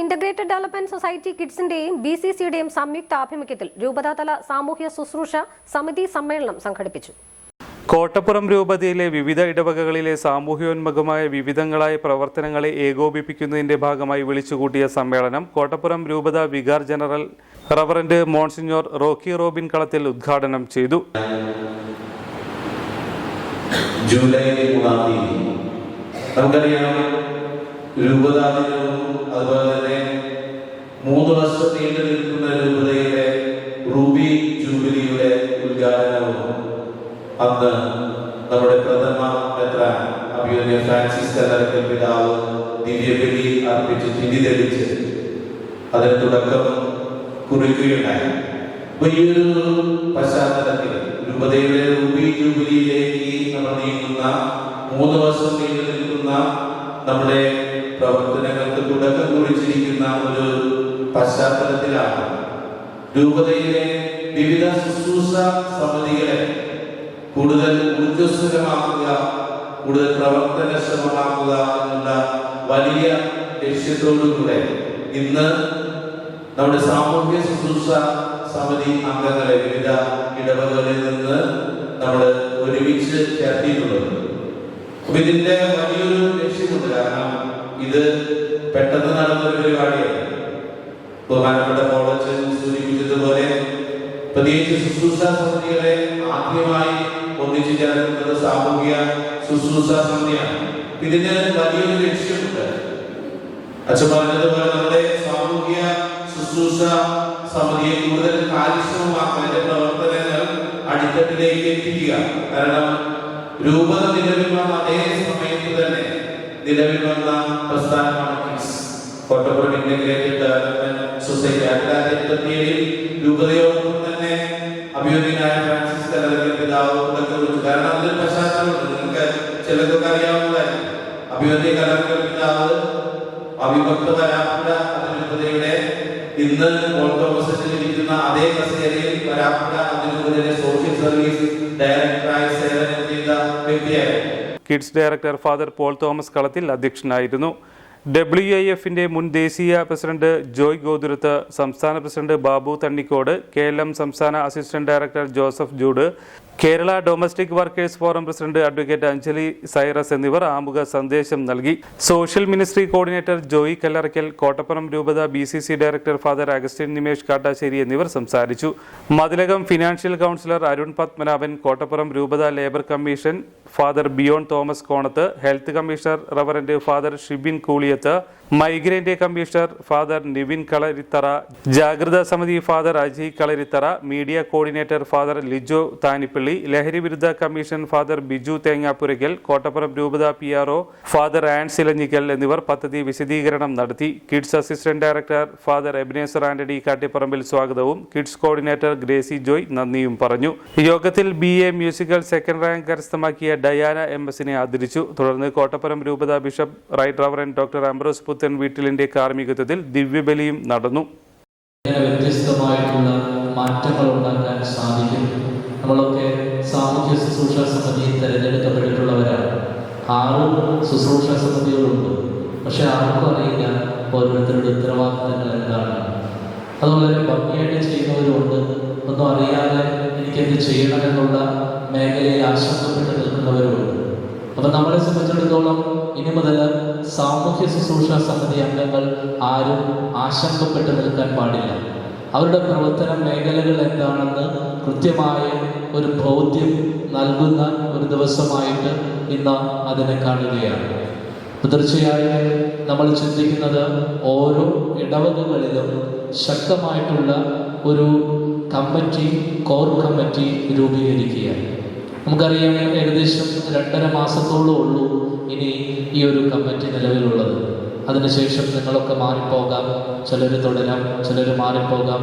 integrated development society കിഡ്സിന്റെയും B C സിയുടെയും സംയുക്ത ആഭിമുഖ്യത്തിൽ രൂപതാതല സാമൂഹ്യ ശുശ്രൂഷ സമിതി സമ്മേളനം സംഘടിപ്പിച്ചു. കോട്ടപ്പുറം രൂപതയിലെ വിവിധ ഇടവകകളിലെ സാമൂഹ്യോന്മുഖമായ വിവിധങ്ങളായ പ്രവർത്തനങ്ങളെ ഏകോപിപ്പിക്കുന്നതിന്റെ ഭാഗമായി വിളിച്ചുകൂട്ടിയ സമ്മേളനം കോട്ടപ്പുറം രൂപത vicar general reverend monsignor Rocky Robin Kalathil ഉദ്ഘാടനം ചെയ്തു. ജൂലൈ മൂന്നാം തീയതി. നമുക്കറിയാം രൂപതാദിനവും അതുപോലെ തന്നെ മൂന്ന് വർഷം നീണ്ടു നിൽക്കുന്ന രൂപതയുടെ റൂബി ജൂബിലിയുടെ ഉദ്ഘാടനവും അന്ന് നമ്മുടെ പ്രഥമ എത്ര? അഭിയോന്യ ഫ്രാൻസിസ് കല്ലറക്കൽ പിതാവ് ദിവ്യബലി അർപ്പിച്ച് തിരി തെളിച്ച് അതിന് തുടക്കം കുറിക്കുകയുണ്ടായി. അപ്പൊ ഈ ഒരു പശ്ചാത്തലത്തിൽ രൂപതയുടെ റൂബി ജൂബിലിയിലേക്ക് നമ്മൾ നീങ്ങുന്ന മൂന്ന് വർഷം നീണ്ടു നിൽക്കുന്ന നമ്മുടെ പ്രവർത്തനങ്ങൾക്ക് തുടക്കം കുറിച്ചിരിക്കുന്ന ഒരു പശ്ചാത്തലത്തിലാണ്. രൂപതയിലെ വിവിധ ശുശ്രൂഷ സമിതികളെ കൂടുതൽ ഊർജസ്വലമാക്കുക കൂടുതൽ പ്രവർത്തനക്ഷമമാക്കുക എന്നുള്ള വലിയ ലക്ഷ്യത്തോടുകൂടെ ഇന്ന് നമ്മുടെ സാമൂഹ്യ ശുശ്രൂഷ സമിതി അംഗങ്ങളെ വിവിധ ഇടവകളിൽ നിന്ന് നമ്മൾ ഒരുമിച്ച് ചേർത്തിയിട്ടുള്ളത്. ഇതിന്റെ വലിയൊരു ലക്ഷ്യമുണ്ട് കാരണം ഇത് പെട്ടെന്ന് നടന്ന ഒരു പരിപാടിയാണ് ബഹുമാനപ്പെട്ട കോളേജ് സൂചിപ്പിച്ചതുപോലെ പ്രത്യേകിച്ച് ശുശ്രൂഷ സമിതികളെ ആദ്യമായി ഒന്നിച്ചു ചേർക്കുന്നത് സാമൂഹിക ശുശ്രൂഷ സമിതിയാണ്. ഇതിന് വലിയൊരു ലക്ഷ്യമുണ്ട്. അച്ഛൻ പറഞ്ഞതുപോലെ നമ്മുടെ സാമൂഹിക ശുശ്രൂഷ സമിതിയെ കൂടുതൽ കാര്യക്ഷമമാക്കാൻ പ്രവർത്തനങ്ങൾ അടിത്തട്ടിലേക്ക് എത്തിക്കുക. കാരണം രൂപത നിലവിലുള്ള അതേ സമയത്ത് തന്നെ നിലവിൽ വന്ന പ്രസ്ഥാനമാണ് KIDS Kottappuram integrated development society ആയിരത്തി തൊള്ളായിരത്തി എൺപത്തി ഏഴിൽ രൂപതയോടൊപ്പം തന്നെ അഭിയോഗ്യനായ ഫ്രാൻസിസ് കാരണം അതിൽ പശ്ചാത്തലമുണ്ട്. നിങ്ങൾക്ക് ചിലർക്കൊക്കെ അറിയാവുന്നതായി അഭിയോഗ്യ കലറിയ പിതാവ് അവിഭക്ത വരാപ്പുഴ അതിരൂപതയുടെ ഇന്ന് ഓർത്തോമസിലിരിക്കുന്ന അതേ കസേരയിൽ വരാപ്പുഴ അതിരൂപതയുടെ സോഷ്യൽ സർവീസ് ഡയറക്ടറായി സേവനം ചെയ്ത വ്യക്തിയായിരുന്നു. KIDS director father Paul Thomas Kalathil അധ്യക്ഷനായിരുന്നു ഡബ്ല്യു ഐ എഫിന്റെ മുൻ ദേശീയ പ്രസിഡന്റ് ജോയ് ഗോതുരത്ത് സംസ്ഥാന president Babu Thannikode K L M സംസ്ഥാന assistant director Joseph Jude Kerala domestic workers forum president advocate Anjali Cyrus എന്നിവർ ആമുഖ സന്ദേശം നൽകി. Social ministry coordinator Joy Kallarakkal Kottappuram രൂപത B C C director father Augustine Nimesh Kattassery എന്നിവർ സംസാരിച്ചു. Mathilakam financial counsellor Arun Padmanabhan Kottappuram രൂപത labour commission father Biyon Thomas Konath health commissioner reverend father Shibin Kooliyath Toyota migrant commissioner father Nivin Kalarithara ജാഗ്രതാ സമിതി father Aji Kalarithara media coordinator father Lijo Thanippally ലഹരി വിരുദ്ധ commission father Biju തേങ്ങാപ്പുരയ്ക്കൽ Kottappuram രൂപത P R father and സിലഞ്ഞിക്കൽ എന്നിവർ പദ്ധതി വിശദീകരണം നടത്തി. Kids assistant director father Ebenezer Antony Kattiparambil സ്വാഗതവും. കിഡ്സ് കോർഡിനേറ്റർ ഗ്രേസി ജോയ് നന്ദിയും പറഞ്ഞു. യോഗത്തിൽ B A musical second rank കരസ്ഥമാക്കിയ ഡയാന എം എസിനെ ആദരിച്ചു. തുടർന്ന് കോട്ടപ്പുറം രൂപത bishop right reverend doctor Ambrose പുത്തൻ വീട്ടിലിന്റെ കാർമ്മികത്വത്തിൽ ദിവ്യബലിയും നടന്നു. വ്യത്യസ്തമായിട്ടുള്ള മാറ്റങ്ങൾ ഉണ്ടാക്കാൻ സാധിക്കും. നമ്മളൊക്കെ സാമൂഹ്യ ശുശ്രൂഷ സമിതിയിൽ തിരഞ്ഞെടുക്കപ്പെട്ടിട്ടുള്ളവരാണ് ആറ് ശുശ്രൂഷ സമിതികളുണ്ട്. പക്ഷെ ആർക്കും അറിയില്ല ഓരോരുത്തരുടെ ഉത്തരവാദിത്തങ്ങൾ എന്താണ്. അത് വളരെ ഭംഗിയായിട്ട് ചെയ്യുന്നവരുണ്ട്. ഒന്നും അറിയാതെ എനിക്കെന്ത് ചെയ്യണമെന്നുള്ള മേഖലയിൽ ആശങ്കപ്പെട്ട് നിൽക്കുന്നവരുമുണ്ട്. അപ്പം നമ്മളെ സംബന്ധിച്ചിടത്തോളം ഇനി മുതൽ സാമൂഹ്യ ശുശ്രൂഷ സമിതി അംഗങ്ങൾ ആരും ആശങ്കപ്പെട്ട് നിൽക്കാൻ പാടില്ല. അവരുടെ പ്രവർത്തന മേഖലകൾ എന്താണെന്ന് കൃത്യമായ ഒരു ബോധ്യം നൽകുന്ന ഒരു ദിവസമായിട്ട് ഇന്ന് അതിനെ കാണുകയാണ്. തീർച്ചയായും നമ്മൾ ചിന്തിക്കുന്നത് ഓരോ ഇടവകകളിലും ശക്തമായിട്ടുള്ള ഒരു കമ്മിറ്റി കോർ കമ്മിറ്റി രൂപീകരിക്കുകയാണ്. നമുക്കറിയാം ഏകദേശം രണ്ടര മാസത്തോളം ഉള്ളൂ ഇനി ഈ ഒരു കമ്മിറ്റി നിലവിലുള്ളത്. അതിനുശേഷം നിങ്ങളൊക്കെ മാറിപ്പോകാം. ചിലർ തുടരാം ചിലർ മാറിപ്പോകാം.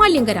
Maliankara